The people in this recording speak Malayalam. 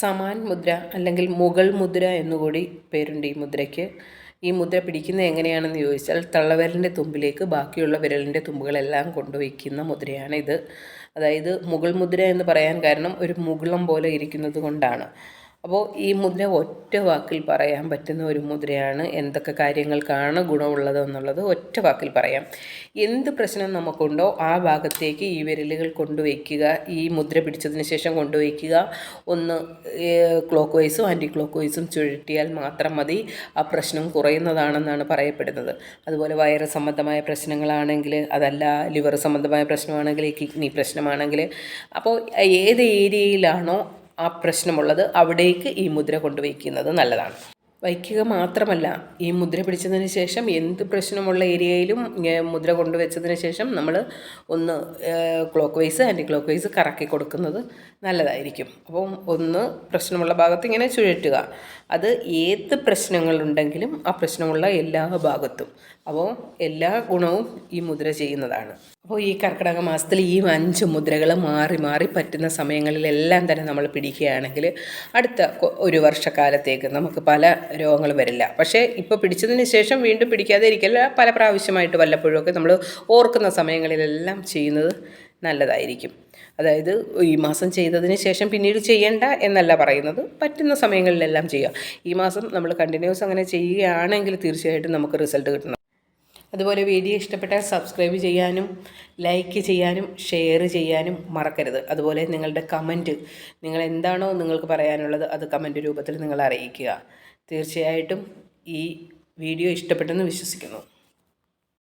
സമാൻ മുദ്ര അല്ലെങ്കിൽ മുഗൾ മുദ്ര എന്നുകൂടി പേരുണ്ട് ഈ മുദ്രയ്ക്ക്. ഈ മുദ്ര പിടിക്കുന്നത് എങ്ങനെയാണെന്ന് ചോദിച്ചാൽ തള്ളവിരലിന്റെ തുമ്പിലേക്ക് ബാക്കിയുള്ള വിരലിന്റെ തുമ്പുകളെല്ലാം കൊണ്ടുവയ്ക്കുന്ന മുദ്രയാണ് ഇത് അതായത് മുഗൾ മുദ്ര എന്ന് പറയാൻ കാരണം ഒരു മുകുളം പോലെ ഇരിക്കുന്നത് കൊണ്ടാണ്. അപ്പോൾ ഈ മുദ്ര ഒറ്റ വാക്കിൽ പറയാൻ പറ്റുന്ന ഒരു മുദ്രയാണ് എന്തൊക്കെ കാര്യങ്ങൾക്കാണ് ഗുണമുള്ളത് എന്നുള്ളത് ഒറ്റ വാക്കിൽ പറയാം. എന്ത് പ്രശ്നം നമുക്കുണ്ടോ ആ ഭാഗത്തേക്ക് ഈ വിരലുകൾ കൊണ്ടുവയ്ക്കുക ഈ മുദ്ര പിടിച്ചതിന് ശേഷം കൊണ്ടുവയ്ക്കുക. ഒന്ന് ക്ലോക്ക് വൈസും ആന്റി ക്ലോക്ക് വൈസും ചുഴറ്റിയാൽ മാത്രം മതി ആ പ്രശ്നം കുറയുന്നതാണെന്നാണ് പറയപ്പെടുന്നത്. അതുപോലെ വയറ് സംബന്ധമായ പ്രശ്നങ്ങളാണെങ്കിൽ അതല്ല ലിവർ സംബന്ധമായ പ്രശ്നമാണെങ്കിൽ കിഡ്നി പ്രശ്നമാണെങ്കിൽ. അപ്പോൾ ഏത് ഏരിയയിലാണോ ആ പ്രശ്നമുള്ളത് അവിടേക്ക് ഈ മുദ്ര കൊണ്ടുവയ്ക്കുന്നത് നല്ലതാണ്. വയ്ക്കുക മാത്രമല്ല ഈ മുദ്ര പിടിച്ചതിന് ശേഷം എന്ത് പ്രശ്നമുള്ള ഏരിയയിലും മുദ്ര കൊണ്ടുവച്ചതിന് ശേഷം നമ്മൾ ഒന്ന് clockwise anticlockwise കറക്കി കൊടുക്കുന്നത് നല്ലതായിരിക്കും. അപ്പം ഒന്ന് പ്രശ്നമുള്ള ഭാഗത്ത് ഇങ്ങനെ ചുഴറ്റുക. അത് ഏത് പ്രശ്നങ്ങളുണ്ടെങ്കിലും ആ പ്രശ്നമുള്ള എല്ലാ ഭാഗത്തും. അപ്പോൾ എല്ലാ ഗുണവും ഈ മുദ്ര ചെയ്യുന്നതാണ്. അപ്പോൾ ഈ കർക്കിടക മാസത്തിൽ ഈ അഞ്ച് മുദ്രകൾ മാറി മാറി പറ്റുന്ന സമയങ്ങളിലെല്ലാം തന്നെ നമ്മൾ പിടിക്കുകയാണെങ്കിൽ അടുത്ത ഒരു വർഷക്കാലത്തേക്ക് നമുക്ക് പല രോഗങ്ങളും വരില്ല. പക്ഷേ ഇപ്പോൾ പിടിച്ചതിന് ശേഷം വീണ്ടും പിടിക്കാതെ ഇരിക്കല്ല. പല പ്രാവശ്യമായിട്ട് വല്ലപ്പോഴുമൊക്കെ നമ്മൾ ഓർക്കുന്ന സമയങ്ങളിലെല്ലാം ചെയ്യുന്നത് നല്ലതായിരിക്കും. അതായത് ഈ മാസം ചെയ്തതിന് ശേഷം പിന്നീട് ചെയ്യേണ്ട എന്നല്ല പറയുന്നത്. പറ്റുന്ന സമയങ്ങളിലെല്ലാം ചെയ്യുക. ഈ മാസം നമ്മൾ കണ്ടിന്യൂസ് അങ്ങനെ ചെയ്യുകയാണെങ്കിൽ തീർച്ചയായിട്ടും നമുക്ക് റിസൾട്ട് കിട്ടണം. അതുപോലെ വീഡിയോ ഇഷ്ടപ്പെട്ടാൽ സബ്സ്ക്രൈബ് ചെയ്യാനും ലൈക്ക് ചെയ്യാനും ഷെയർ ചെയ്യാനും മറക്കരുത്. അതുപോലെ നിങ്ങളുടെ കമന്റ് നിങ്ങൾ എന്താണോ നിങ്ങൾക്ക് പറയാനുള്ളത് അത് കമന്റ് രൂപത്തിൽ നിങ്ങൾ അറിയിക്കുക തീർച്ചയായിട്ടും ഈ വീഡിയോ ഇഷ്ടപ്പെട്ടെന്ന് വിശ്വസിക്കുന്നു.